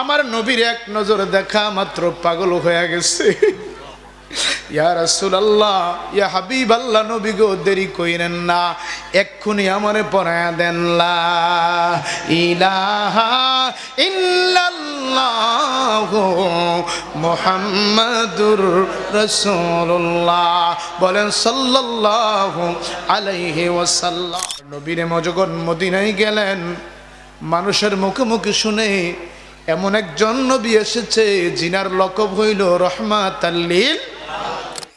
আমার নবীর এক নজর দেখা মাত্র পাগল হয়ে গেছে। ইয়া রাসূলুল্লাহ, ইয়া হাবিব আল্লাহ দেরি কইরেন না দেন। লা ইলাহা বলেন, সাল্লাল্লাহু আলাইহি মজগন মদিনায় গেলেন, মানুষের মুখে মুখে শুনে এমন একজন নবী এসেছে, জিনার লকব হইল রহমাত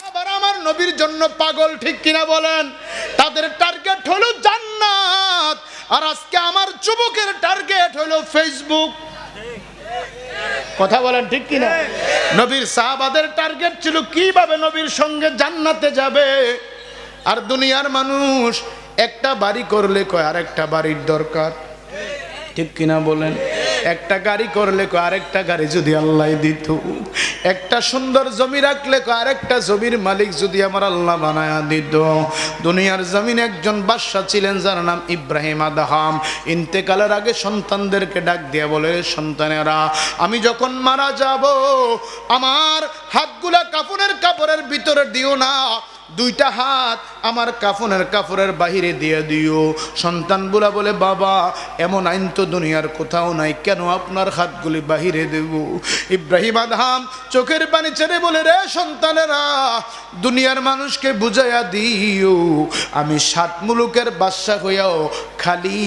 আবার আমার নবীর জন্য পাগল, ঠিক কিনা বলেন? তাদের টার্গেট হলো জান্নাত, আর আজকে আমার যুবকের টার্গেট হলো ফেসবুক কথা বলেন, ঠিক কিনা? নবীর সাহাবাদের টার্গেট ছিল কীভাবে নবীর সঙ্গে জান্নাতে যাবে? আর দুনিয়ার মানুষ একটা বাড়ি করলে কয় আর একটা বাড়ির দরকার। ঠিক কিনা বলেন? একটা গাড়ি করলে আরেকটা গাড়ি যদি আল্লাহ দিত। একটা সুন্দর জমি রাখলে আরেকটা জমির মালিক যদি আমার আল্লাহ বানায়া দিত। দুনিয়ার জমিন একজন বাদশা ছিলেন, যার নাম ইব্রাহিম আদাহাম। ইন্তেকালের আগে সন্তানদেরকে ডাক দিয়ে বলে সন্তানেরা, আমি যখন মারা যাব, আমার হাতগুলা কাপড়ের কাপড়ের ভিতরে দিও না দুইটা হাত আমার কাফনের কাপড়ের বাহিরে দিয়ে দিও। সন্তানগুলা বলে বাবা, এমন আইন তো দুনিয়ার কোথাও নাই, কেন আপনার হাতগুলি বাহিরে দেব? ইব্রাহিম আদহাম চোখের পানি ছেড়ে বলে, রে সন্তানেরা, দুনিয়ার মানুষকে বুঝাইয়া দিও। আমি সাত মুলুকের বাদশা হইয়াও খালি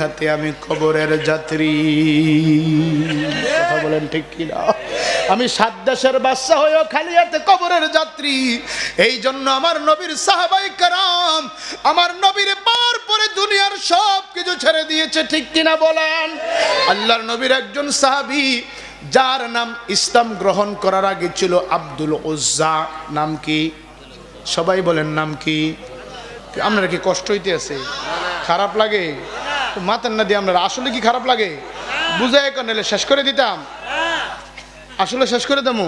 হাতে আমি খবরের যাত্রী। কথা বলেন ঠিক কিনা? আমি সাত দেশের বাদশা হয়েও খালি হাতে কবরের যাত্রী। এই জন্য আমার নবীর সাহাবাই কারাম, আমার নবীর পার পরে দুনিয়ার সব কিছু ছেড়ে দিয়েছে, ঠিক কিনা বলেন? আল্লাহর নবীর একজন সাহাবী, যার নাম ইসলাম গ্রহণ করার আগে ছিল আব্দুল উজ্জা। নাম কি? সবাই বলেন নাম কি? আপনারা কি কষ্ট হইতে আছে? খারাপ লাগে? মাতেন না দিয়ে আপনারা, আসলে কি খারাপ লাগে? কেন নাহলে শেষ করে দিতাম। আসলে শেষ করে দেবো।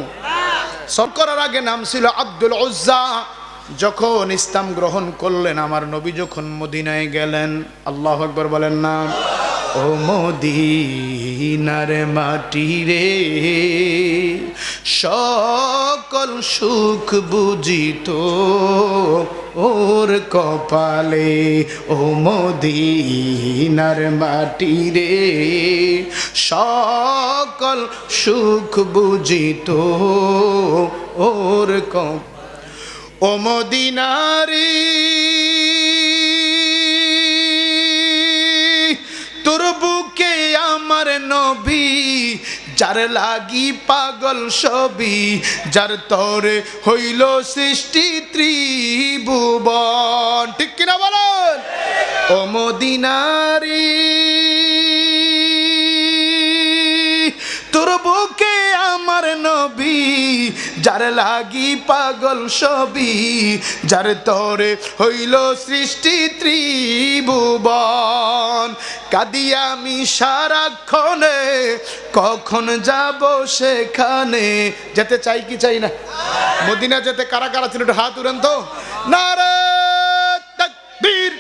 সরকারের আগে নাম ছিল আব্দুল উজ্জা। যখন ইসলাম গ্রহণ করলেন, আমার নবী যখন মদিনায় গেলেন, আল্লাহ আকবর বলেন না, ও মদিনার মাটি রে, সকল সুখ বুঝিত ওর কপালে ও মদিনার মাটি রে। সকল সুখ বুঝিত ওর কপ ও মদিনারি। তোর বুকে আমার নবী যার লাগি পাগল সবি যার তরে হইল সৃষ্টি ত্রিভুবন। ঠিক কিনা বলেন? ও মদিনারি, তোর বুকে যার লাগি পাগল সবই যার তরে হইল সৃষ্টি ত্রিভুবন। কাদি আমি সারাক্ষণে, কখন যাব সেখানে? যেতে চাই কি চাই না? মদিনা যেতে কারা কারা ছিল? হাত উড়েন তো। না রে তাকবীর।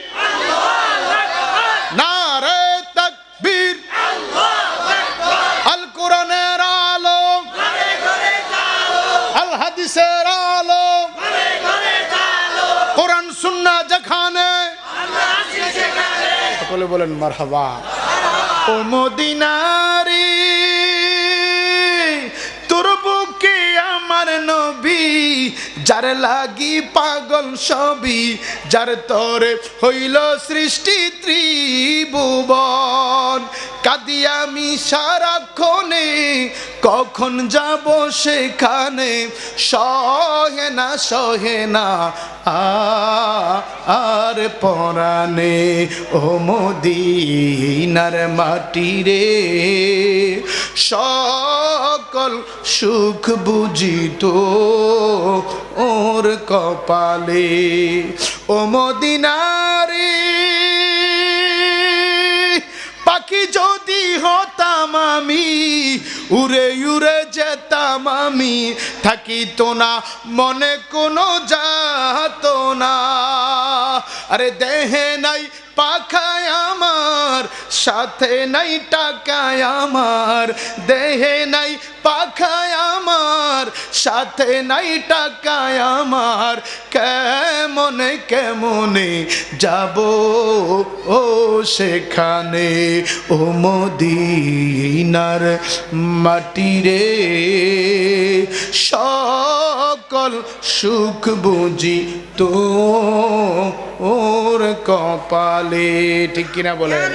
বলেন, মারহাবা। ও মদিনারি, তোর বুকে আমার নবী, যার লাগি পাগল সবই যার তরে হইল সৃষ্টি ত্রিভুবন। কাদি আমি সারাক্ষণে কখন যাব সেখানে? সহে না সহে না, আর পরাণে ও মদিনার মাটি রে। সকল সুখ বুঝিত ওর কপালে, ও মদিনারে পাখি যদি হতাম আমি, উড়ে উড়ে যেতাম আমি। থাকিত না, মনে কোনো যাত না। আরে দেহে নাই পাখায় আমার, সাথে নাই টাকায় আমার, দেহে নাই পাখায় আমার, সাথে নাই টাকায় আমার, কেমনে কেমনে যাব ও সেখানে? ও মদিনার মাটি রে, সকল সুখ বুঝি তো ওর কপালে, ঠিক কিনা বলেন?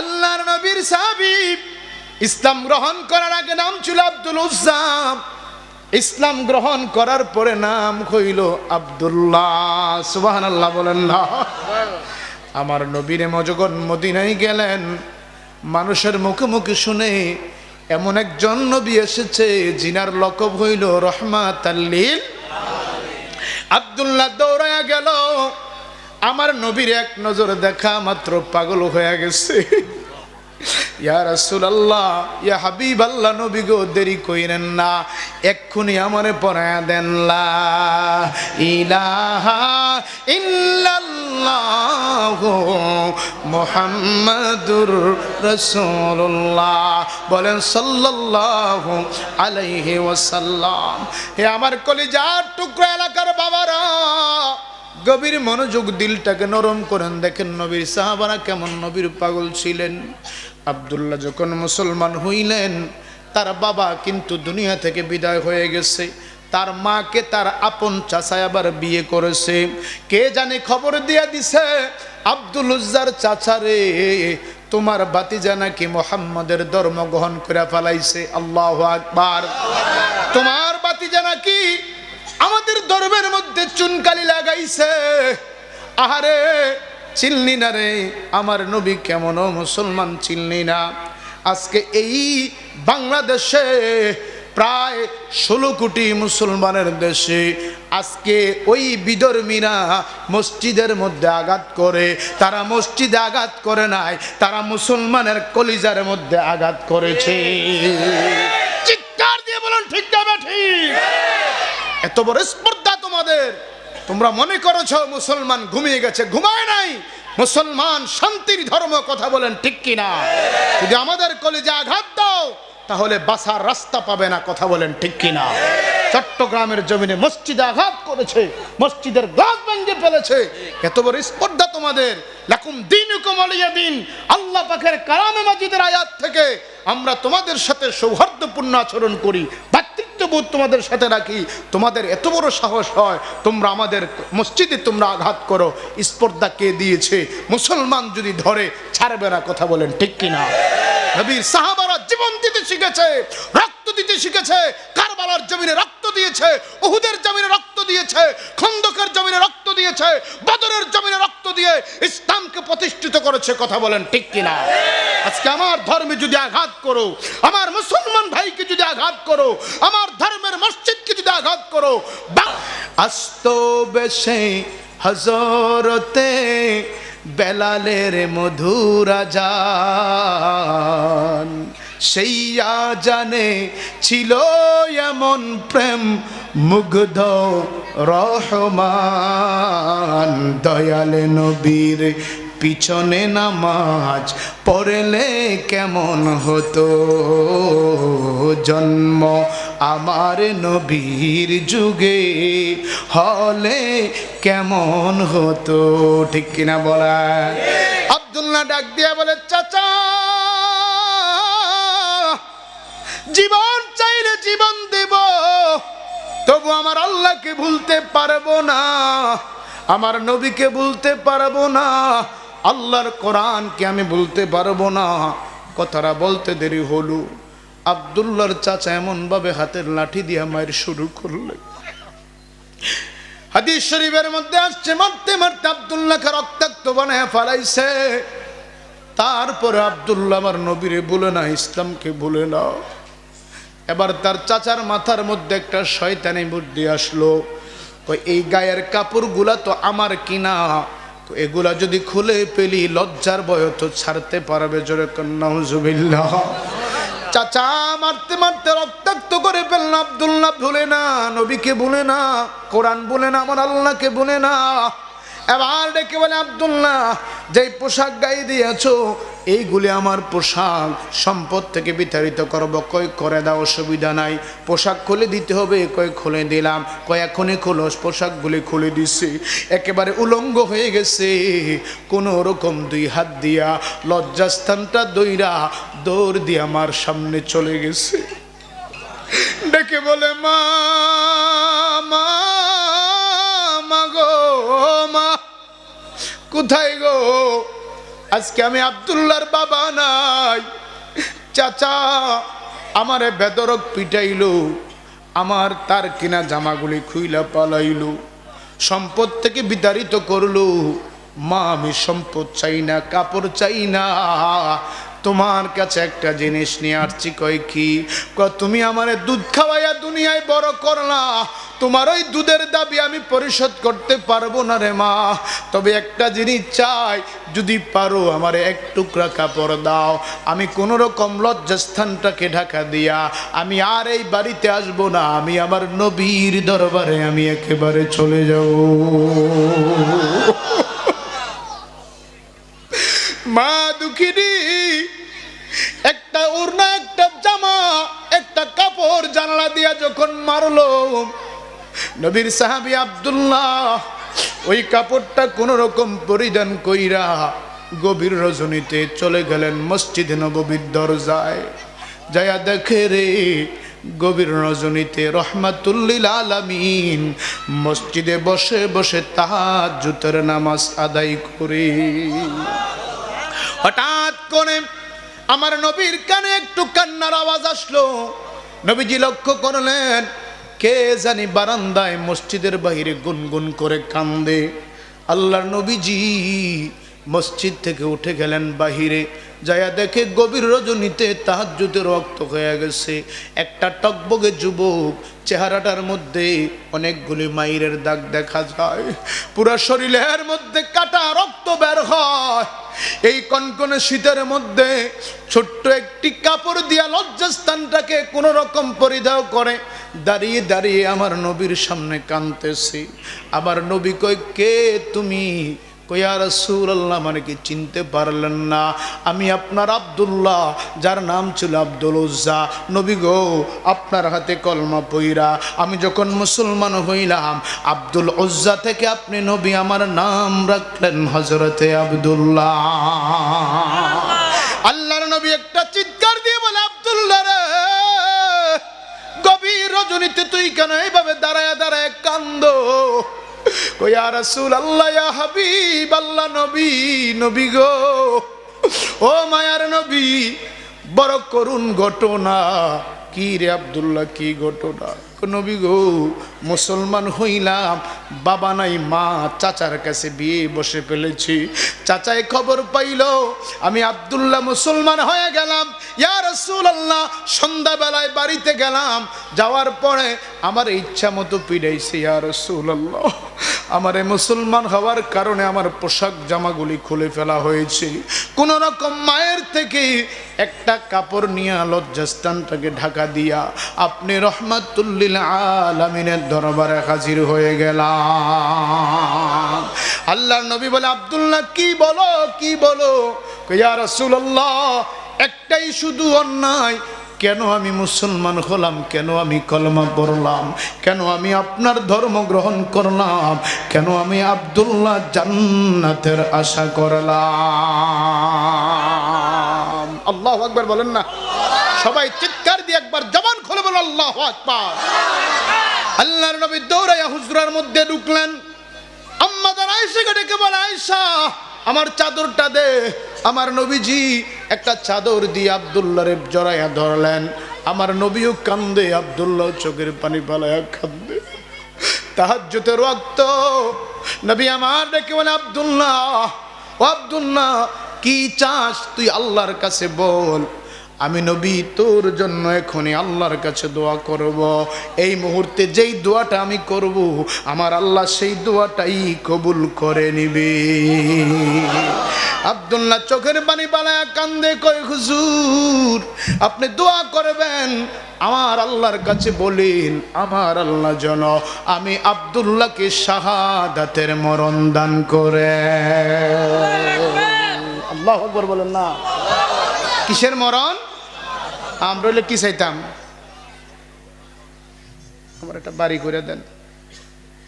আল্লাহর নবীর সাহাবী ইসলাম গ্রহণ করার আগে নাম ছিল আব্দুল উজ্জাম। ইসলাম গ্রহণ করার পরে নাম হইল আব্দুল্লাহ। সুবাহান আল্লাহ বলেন না। আমার নবীরে মজগন মদিনায় গেলেন। মানুষের মুখে মুখে শুনে এমন একজন নবী এসেছে, জিনার লকব হইল রহমাত আল্লিল আবদুল্লাহ দৌড়াইয়া গেল। আমার নবীর এক নজর দেখা মাত্র পাগল হয়ে গেছে। ইয়া রাসূলুল্লাহ, ইয়া হাবিব আল্লাহ নবী গো, দেরি কইরেন না, এক্ষুনি আমারে পড়ায় দেন। লা ইলাহা ইল্লাল্লাহ। মুহাম্মাদুর রাসূলুল্লাহ। বলেন সাল্লাল্লাহু আলাইহি ওয়াসাল্লাম, হে আমার কলিজার টুকরা এলাকার বাবারা, গভীর মনোযোগ দিলটাকে নরম করেন। দেখেন নবীর সাহাবারা কেমন নবীর পাগল ছিলেন। আবদুল্লাহ যখন মুসলমান হইলেন, তার বাবা কিন্তু দুনিয়া থেকে বিদায় হয়ে গেছে। তার মাকে, তার আপন চাচায় আবার বিয়ে করেছে। কে জানে খবর দিয়া দিছে? আব্দুল উজ্জার চাচারে তোমার বাতিজা নাকি মোহাম্মদের ধর্ম গ্রহণ করে ফেলাইছে। আল্লাহ আকবার। তোমার বাতিজা নাকি আমাদের ধর্মের মধ্যে চুনকালি লাগাইছে। আহারে, চিনলি না রে? আমার নবী কেমন মুসলমান চিনলি না। আজকে এই বাংলাদেশে প্রায় ষোলো কোটি মুসলমানের দেশে আজকে ওই বিধর্মীরা মসজিদের মধ্যে আঘাত করে, তারা মসজিদে আঘাত করে নাই, তারা মুসলমানের কলিজার মধ্যে আঘাত করেছে। চিৎকার দিয়ে বলুন, ঠিক না ঠিক? এত বড় স্পর্ধা তোমাদের। তোমরা মনে করেছ মুসলমান ঘুমিয়ে গেছে, ঘুমায় নাই? মুসলমান শান্তির ধর্ম কথা বলেন ঠিক কিনা? যদি আমাদের কলেজে আঘাত দাও তাহলে বাসার রাস্তা পাবে না, কথা বলেন ঠিক কিনা? চট্টগ্রামের জমিনে মসজিদে আঘাত করেছে, মসজিদের গাছ ভেঙে ফেলেছে। এত বড় স্পর্ধা তোমাদের। লাকুম দিন দিন। আল্লাহ পাখের আয়াত থেকে আমরা তোমাদের সাথে সৌহার্দ্যপূর্ণ আচরণ করি তোমাদের সাথে রাখি। তোমাদের এত বড় সাহস হয়, তোমরা আমাদের মসজিদে তোমরা আঘাত করো। স্পর্ধা কে দিয়েছে? মুসলমান যদি ধরে, ছাড়বে না, কথা বলেন ঠিক কিনা? নবীর সাহাবারা জীবন দিতে শিখেছে, রক্ত দিতে শিখেছে, কারবালার জমিনে রক্ত দিয়েছে, উহুদের জমিনে রক্ত দিয়েছে, খন্দকের জমিনে রক্ত দিয়েছে, বদরের জমিনে রক্ত দিয়ে ইসলামকে প্রতিষ্ঠিত করেছে, কথা বলেন ঠিক কিনা? আজকে আমার ধর্মে যদি আঘাত করো, আমার মুসলমান ভাইকে যদি আঘাত করো, আমার ধর্মের মসজিদকে যদি আঘাত করো আস্ত বেশে হজরতে বেলালের মধুরা যান সেই জানে ছিল এমন প্রেম মুগ্ধ রহমান। দয়ালে নবীর পিছনে নামাজ পড়লে কেমন হতো? জন্ম আমার নবীর যুগে হলে কেমন হতো? ঠিক কিনা বলা? আব্দুল্লাহ ডাক দিয়া বলে, চাচা! জীবন চাইলে জীবন দেব। তবু আমার আল্লাহকে ভুলতে পারব না, আমার নবীকে ভুলতে পারব না, আল্লাহর কোরআনকে আমি ভুলতে পারব না। কথাটা বলতে দেরি হলো। আবদুল্লার চাচা এমনভাবে হাতের লাঠি দিয়ে মায়ের শুরু করলে হাদিস শরীফের মধ্যে আসছে, মারতে মারতে আবদুল্লাহকে রক্তাক্ত বানায় ফালাইছে। তারপরে আবদুল্লাহ আমার নবীরে বলে না, ইসলামকে বলে না। এবার তার চাচার মাথার মধ্যে একটা শয়তানি বুদ্ধি আসলো। কই, এই গায়ের কাপড়গুলা তো আমার কিনা? তো এগুলা যদি খুলে পেলি লজ্জার বয় তো ছাড়তে পারবে জোরে কন্যাউজুবিল্লাহ চাচা, মারতে মারতে রক্তাক্ত করে ফেললাম আব্দুল্লাহ ভুলে না, নবীকে ভুলে না, কোরআন বলে না, আমার আল্লাহকে বলে না। এবার ডেকে বলে, আবদুল্লাহ, যেই পোশাক গায়ে দিয়েছ, এইগুলি আমার পোশাক। সম্পদ থেকে বিতাড়িত করব। কই করে দাও, অসুবিধা নাই। পোশাক খুলে দিতে হবে, কই খুলে দিলাম। কয় এখনই খোলো, পোশাকগুলি খুলে দিছি। একেবারে উলঙ্গ হয়ে গেছে। কোনো রকম দুই হাত দিয়া, লজ্জাস্থানটা দইরা দৌড় দিয়ে আমার সামনে চলে গেছে। ডেকে বলে মা মা গো কোথায় গো? আজকে আমি আবদুল্লার বাবা নাই। চাচা, আমারে বেদরক পিটাইলো, আমার তার কিনা জামাগুলি খুইলা পালাইলো, সম্পদ থেকে বিতাড়িত করল। মা, আমি সম্পদ চাই না, কাপড় চাই না। তোমার কাছে একটা জিনিস নিয়ে আসছি কয় কি? তুমি আমারে দুধ খাওয়াইয়া দুনিয়ায় বড় করলা তোমার ওই দুধের দাবি আমি পরিশোধ করতে পারব না রে মা। তবে একটা জিনিস চাই, যদি পারো আমার এক টুকরা কাপড় দাও। আমি কোনো রকম লজ্জাস্থানটাকে ঢাকা দিয়া আমি আর এই বাড়িতে আসব না, আমি আমার নবীর দরবারে আমি একেবারে চলে যাব। মা দুঃখিনী, একটা ওড়না একটা জামা, একটা কাপড় জানালা দিয়া যখন মারলো নবীর সাহাবি আব্দুল্লাহ, ওই কাপড়টা কোন রকম পরিধান কইরা গভীর রজনীতে চলে গেলেন মসজিদ নববীর দরজায়। যায়া দেখে রে, গভীর রজনীতে রহমাতুল্লিল আলামিন, মসজিদে বসে বসে তাহার জুতের নামাজ আদায় করে। হঠাৎ করে আমার নবীর কানে একটু কান্নার আওয়াজ আসলো। নবীজি লক্ষ্য করলেন কে জানি বারান্দায় মসজিদের বাহিরে গুনগুন করে কান্দে। আল্লাহর নবীজি মসজিদ থেকে উঠে গেলেন বাহিরে যায়া দেখে গভীর রজনীতে তাহাজ্জুদে রক্ত হয়ে গেছে। একটা টকবগে যুবক, চেহারাটার মধ্যে অনেকগুলি মাইরের দাগ দেখা যায়। পুরা শরীরের মধ্যে কাটা রক্ত বের হয়। এই কনকনে শীতের মধ্যে ছোট্ট একটি কাপড় দিয়া লজ্জাস্থানটাকে কোনো রকম পরিধাও করে। দাঁড়িয়ে দাঁড়িয়ে আমার নবীর সামনে কানতেছি আবার নবী কই কে তুমি? কয়া রসুল আল্লাহ মানে কি চিনতে পারলেন না। আমি আপনার আবদুল্লাহ যার নাম ছিল আব্দুল উজ্জা। নবী গো আপনার হাতে কলমা পইরা আমি যখন মুসলমান হইলাম আব্দুল উজ্জা থেকে আপনি নবী আমার নাম রাখলেন হজরতে আবদুল্লাহ। আল্লাহর নবী একটা চিৎকার দিয়ে বলে আবদুল্লাহ রে গভীর রজনীতে তুই কেন এইভাবে দাঁড়ায় দাঁড়ায় কান্দ? কইয়া রাসূল আল্লাহ হাবিব আল্লাহ নবী নবী গো। ও মায়ার নবী বড় করুণ ঘটনা। কি রে আব্দুল্লাহ, কি ঘটনা? নবী গো, মুসলমান হইলাম, বাবা নাই, মা চাচার কাছে বিয়ে বসে ফেলেছি। চাচাই খবর পাইল, আমি আব্দুল্লাহ মুসলমান হয়ে গেলাম। ইয়া রাসূলুল্লাহ, সন্ধ্যাবেলায় বাড়িতে গেলাম। যাওয়ার পরে আমার ইচ্ছা মতো পিড়াইছে, ইয়া রাসূলুল্লাহ। আমারে মুসলমান হওয়ার কারণে আমার পোশাক জামাগুলি খুলে ফেলা হয়েছে। কোন রকম মায়ের থেকে একটা কাপড় নিয়ে লজ্জাস্থানটাকে ঢাকা দিয়া আপনি রহমাতুল্লিল আলামিনের দরবারে হাজির হয়ে গেলাম। আল্লাহর নবী বলে, আবদুল্লাহ, কি বলো কি বলো? রাসূলুল্লাহ, একটাই শুধু অন্যায় কেন আমি মুসলমান হলাম? কেন আমি কলমা পড়লাম? কেন আমি আপনার ধর্ম গ্রহণ করলাম? কেন আমি আবদুল্লাহ জান্নাতের আশা করলাম? আল্লাহ আকবার বলেন না। সবাই চিৎকার দিয়ে একবার জবান খুলে বলো আল্লাহ আকবার। আল্লাহর নবী দৌড়াইয়া হুজরার মধ্যে ঢুকলেন। আম্মাদার আয়েশাকে ডেকে বলে, আয়েশা, আমার চাদরটা দে। আমার নবীজি একটা চাদর দিয়ে আবদুল্লারে জড়াইয়া ধরলেন। আমার নবীও কান্দে, আবদুল্লাহ চোখের পানি পালাইয়া কান্দে। তাহাজ্জুতে রক্ত। নবী আমার ডেকে বলে, আবদুল্লাহ, ও আবদুল্লাহ, কি চাস তুই আল্লাহর কাছে বল? আমি নবী, তোর জন্য এখনই আল্লাহর কাছে দোয়া করব। এই মুহূর্তে যেই দোয়াটা আমি করব, আমার আল্লাহ সেই দোয়াটাই কবুল করে নিবে। আব্দুল্লাহ চোখের পানি পালায় কান্দে, কয়, হুজুর, আপনি দোয়া করবেন? আমার আল্লাহর কাছে বলেন, আমার আল্লাহ যেন আমি আব্দুল্লাহকে শাহাদাতের মরণ দান করে। আল্লাহ বলেন না। কিসের মরণ? আমরা হলে কি চাইতাম? আমার একটা বাড়ি করে দেন।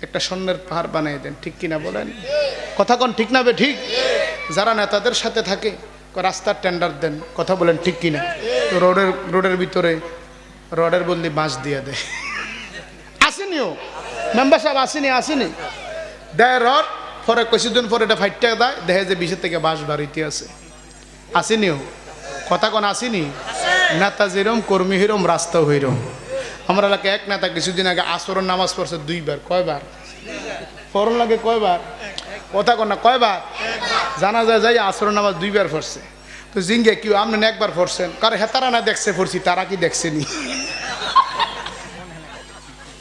একটা স্বর্ণের পাহাড় বানিয়ে দেন, ঠিক কিনা বলেন? কথা কোন ঠিক না বে ঠিক? যারা নেতাদের সাথে থাকে রাস্তার টেন্ডার দেন, কথা বলেন ঠিক কিনা? রোডের রোডের ভিতরে রডের বদলি বাঁশ দিয়ে দেয়। আসেনিও মেম্বার সাহেব আসেনি আসেনি? দেয় রড, পরে কিছুদিন পরে এটা ফাইটটা দেয়, দেখে যে বিশের থেকে বাঁশ বাড়িতে আছে। আসেনিও কথা কোন আসেনি? নেতা যেরম কর্মী হিরম রাস্তা হইরম আমরা এলাকায় এক নেতা কিছুদিন আগে আসর নামাজ পড়ছে দুইবার কয়বার? ফরন লাগে কয়বার? কথা কোন না কয়বার? জানা যায় যাই আসর নামাজ দুইবার পড়ছে। তো জিঙ্গে কি আপনি একবার পড়ছেন? কারণ হেতারা না দেখছে পড়ছি তারা কি দেখছেনি?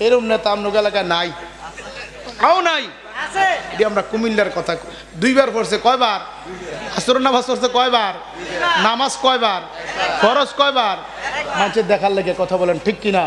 এরম নেতা আপনার এলাকায় নাই? আও নাই? এটি আমরা কুমিল্লার কথা। দুইবার পড়ছে কয়বার? আসর নামাজ পড়ছে কয়বার? নামাজ কয়বার? ফরজ কয়বার? মানুষের দেখার লেগে কথা বলেন, ঠিক কিনা?